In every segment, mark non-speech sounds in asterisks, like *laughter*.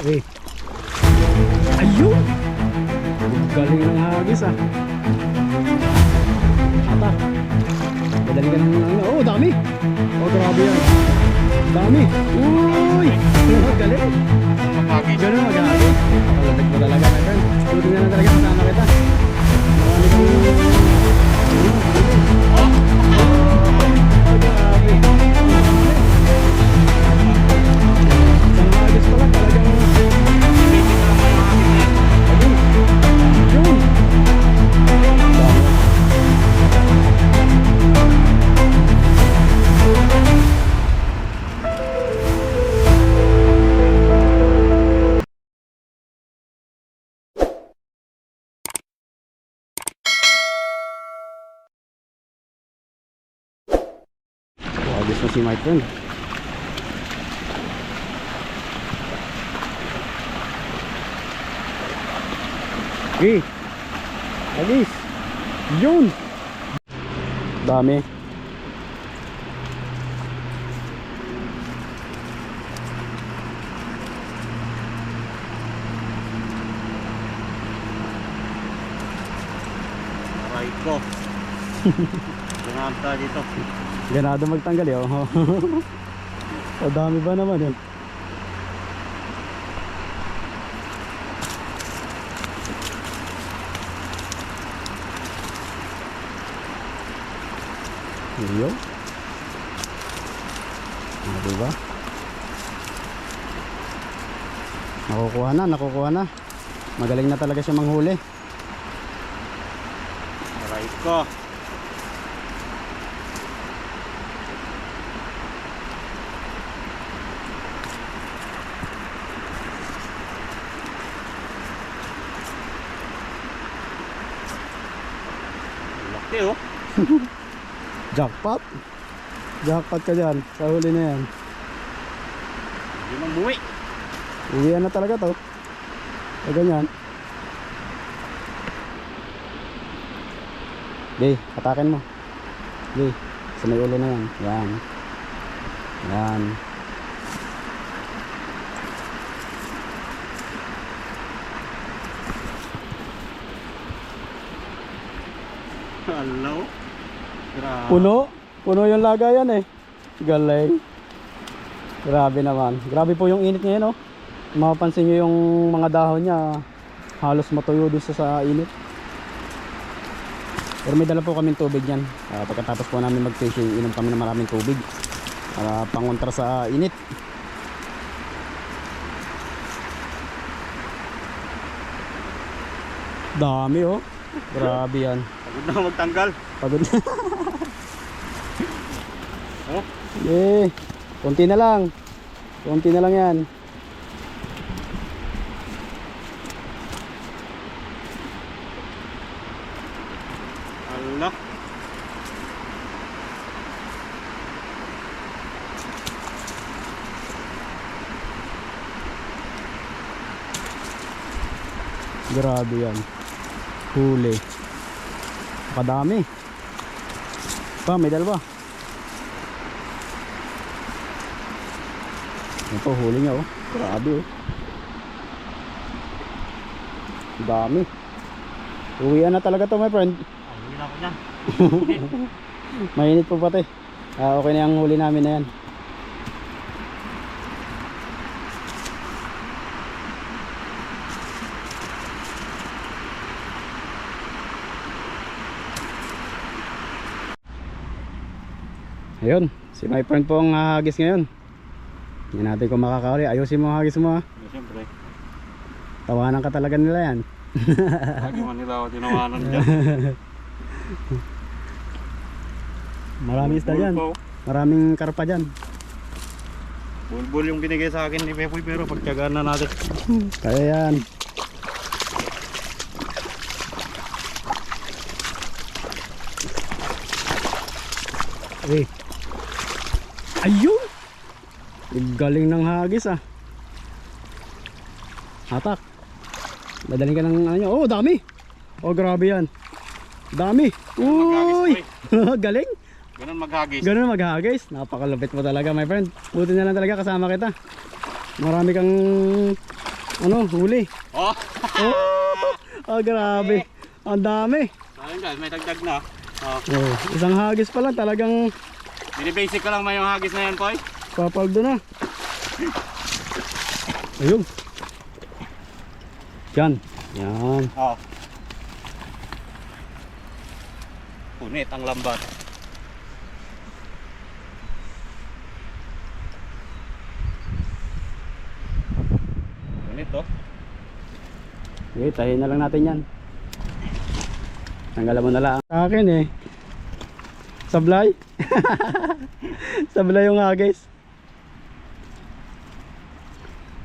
Eh. Ayun! Galing ng hagis ah. Ata. Madali ka ng ano. Oh, dami! Oh, grabe yan. Dami! Uy! *laughs* Galing! Kapagi. Hagis na si my friend. Eh, Agis. Yun. Dami. Aray ko. *laughs* Tayo dito. Ganado magtanggal eh. Oh. *laughs* o dami ba naman yun? Iyo. Ano diba? Nakukuha na, nakukuha na. Magaling na talaga siya manghuli. Aray ko. Laki *laughs* oh. Jackpot. Jackpot ka dyan. Sa huli na yan. Hindi man buwi. Uwian na talaga to. O ganyan. Di, atakin mo. Di, sa may ulo na yan. Yan. Yan. Hello. Grabe. Puno. Puno yung lagayan eh. Galing. Grabe naman. Grabe po yung init ngayon oh. Mapapansin nyo yung mga dahon niya. Halos matuyo doon sa, sa init. Pero may dala po kaming tubig yan. Ah, pagkatapos po namin mag-fishing, inom kami ng maraming tubig. Para pangontra sa init. Dami oh. Grabe yan. Pagod na magtanggal. Pagod na. *laughs* Oh. Eh, konti na lang. Konti na lang yan. Allah. Grabe yan. Huli. Kadami. Pa, may dalawa. Ito, huli niya oh. Grabe oh. Dami. Uwian na talaga to my friend. Ang hina ko niyan. *laughs* Mainit po pati. Ah, okay na yung huli namin na yan. Ayun, si my friend po ang hagis ngayon. Hindi natin kung makakauli. Ayusin mo hagis mo ha. Eh, Siyempre. Tawanan ka talaga nila yan. *laughs* Lagi man nila ako tinawanan dyan. *laughs* Maraming isda dyan. Maraming karpa dyan. Bulbul yung binigay sa akin ni Pepoy pero pagtyagaan na natin. Kaya yan. Eh. Ayun! Ang Galing ng hagis ah. Hatak. Dadaling ka ng ano nyo. Oh, dami! Oh, grabe yan. Dami! Uy! *laughs* Galing! Ganun maghagis. Ganun maghagis. Napakalupit mo talaga, my friend. Buti na lang talaga kasama kita. Marami kang Ano, huli. Oh! Oh, *laughs* ah, grabe. Ang dami. Ayun guys, may dagdag na. Oh. Oh, isang hagis pa lang talagang Binibasic ko lang may yung hagis na yan, Poy. papaldo na. Ayun. Yan. Yan. Oh. Punit ang lambat. Punit oh. Okay, tahin na lang natin yan. Tanggalan mo na lang. Sa akin eh. Sablay. *laughs* Sablay yung hagis.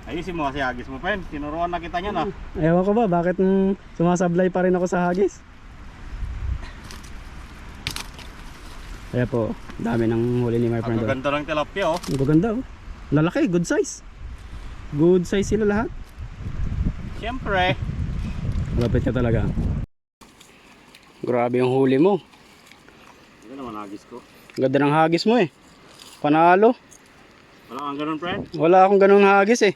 Ayusin mo kasi hagis mo, Pen. Tinuruan na kita niyan ah. Ewan ko ba, bakit mm, sumasablay pa rin ako sa hagis? Kaya po, dami ng huli ni my Ang friend. oh. gaganda ng tilapia oh. Ang gaganda oh. Lalaki, good size. Good size sila lahat. Siyempre. Malapit ka talaga. Grabe yung huli mo. Ito naman hagis ko. Ganda ng hagis mo eh. Panalo. Wala kang ganun, friend. Wala akong ganung hagis eh.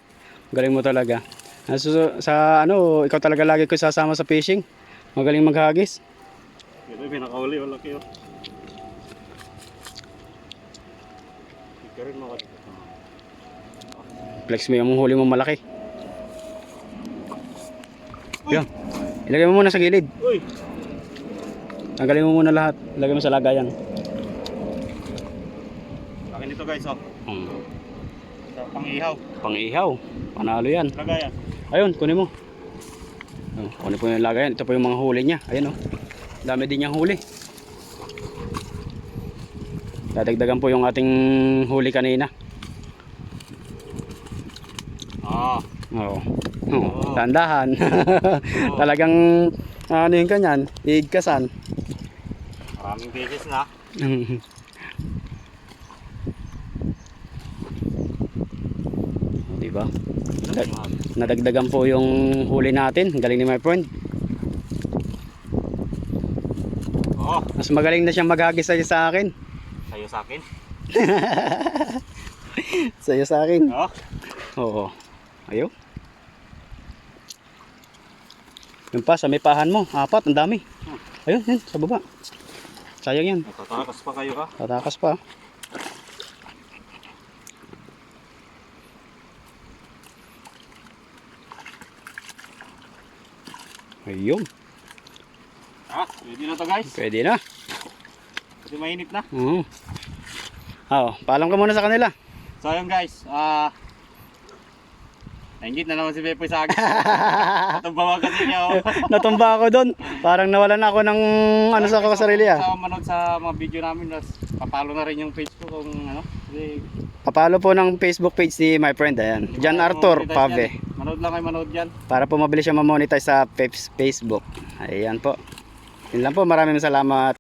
Galing mo talaga. Sa, sa ano, ikaw talaga lagi ko sasama sa fishing. Magaling maghagis. Ito yung pinakauli. Wala kayo. Ikaw rin mga Flex mo yung huli mo malaki. Yan. Ilagay mo muna sa gilid. Uy! Tanggalin mo muna lahat. Ilagay mo sa lagayan. Akin ito guys oh. Hmm. Sa pang-ihaw. Pang ihaw. Panalo yan. Lagayan. Ayun, kunin mo. Oh, kunin po yung lagayan. Ito po yung mga huli niya. Ayun oh. Dami din niyang huli. Dadagdagan po yung ating huli kanina. Ah. Oo. Oh. Oo. Tandahan. *laughs* Talagang ano yung kanyan, igkasan. Maraming beses na. Di ba? Dag- Nadagdagan po yung huli natin. Galing ni my friend. Oo. Mas magaling na siyang maghagis sa'yo sa akin. Sa'yo sa akin. *laughs* Sa'yo sa akin. Oo. Oo. Ayaw. Yung pa, sa may pahan mo. Apat, ang dami. Ayun, yun, sa baba. Sayang yan. Natatakas pa kayo ka. Tatakas pa. Ayun, Ah, pwede na to guys. pwede na. Kasi mainit na. Oo. Oo, paalam ka muna sa kanila. So ayun guys, ah... nainggit na naman si Pepoy sa akin. *laughs* Natumbawa kasi niya oh. *laughs* Natumba ako doon. Parang nawalan ako ng ano sa ako sarili ah. Sa manood sa mga video namin, papalo na rin yung page ko kung ano. Kasi, Papalo po ng Facebook page ni my friend. Ayan. John Arthur Pave. yan. Manood lang kayo manood yan. Para po mabilis siya ma-monetize sa Facebook. Ayan po. Yun lang po. Maraming salamat.